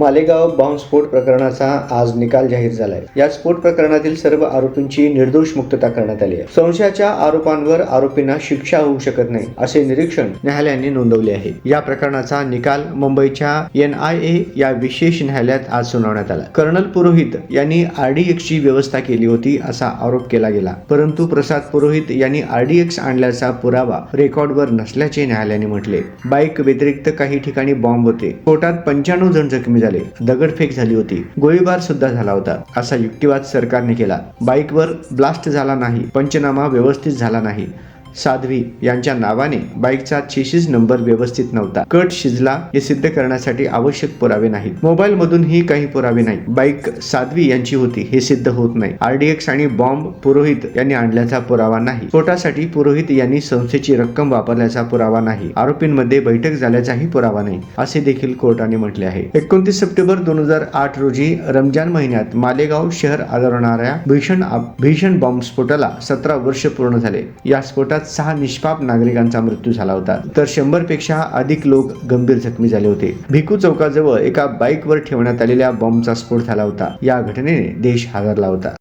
Malegaon bomb स्फोट प्रकरणाचा आज निकाल जाहीर झालाय. या स्फोट प्रकरणातील सर्व आरोपींची निर्दोष मुक्तता करण्यात आली आहे. संशयाच्या आरोपांवर आरोपींना शिक्षा होऊ शकत नाही असे निरीक्षण न्यायालयाने नोंदवले आहे. या प्रकरणाचा निकाल मुंबईच्या एन आय ए या विशेष न्यायालयात आज सुनावण्यात आला. कर्नल पुरोहित यांनी आरडीएक्सची व्यवस्था केली होती असा आरोप केला गेला. परंतु प्रसाद पुरोहित यांनी आरडीएक्स आणल्याचा पुरावा रेकॉर्डवर नसल्याचे न्यायालयाने म्हटले. बाईक व्यतिरिक्त काही ठिकाणी बॉम्ब होते. स्फोटात पंच्याण्णव जण जखमी झाले. दगडफेक झाली होती. गोळीबार सुद्धा झाला होता. असा युक्तिवाद सरकारने केला. बाईकवर ब्लास्ट झाला नाही. पंचनामा व्यवस्थित झाला नाही. साध्वी यांच्या नावाने बाईकचा चेसिस नंबर व्यवस्थित नव्हता. कट शिजला हे सिद्ध करण्यासाठी आवश्यक पुरावे नाहीत. मोबाईल मधूनही काही पुरावे नाही बाईक साध्वी यांची होती हे सिद्ध होत नाही. आरडीएक्स आणि बॉम्ब पुरोहित यांनी आणल्याचा पुरावा नाही. स्फोटासाठी पुरोहित यांनी संस्थेची रक्कम वापरल्याचा पुरावा नाही. आरोपींमध्ये बैठक झाल्याचाही पुरावा नाही असे देखील कोर्टाने म्हटले आहे. एकोणतीस सप्टेंबर दोन हजार आठ रोजी रमजान महिन्यात मालेगाव शहर आदरणाऱ्या भीषण भीषण बॉम्ब स्फोटाला सतरा वर्ष पूर्ण झाले. या स्फोटात सहा निष्पाप नागरिकांचा मृत्यू झाला होता. तर शंभरपेक्षा अधिक लोक गंभीर जखमी झाले होते. भिकू चौकाजवळ एका बाईकवर ठेवण्यात आलेल्या बॉम्बचा स्फोट झाला होता. या घटनेने देश हादरला होता.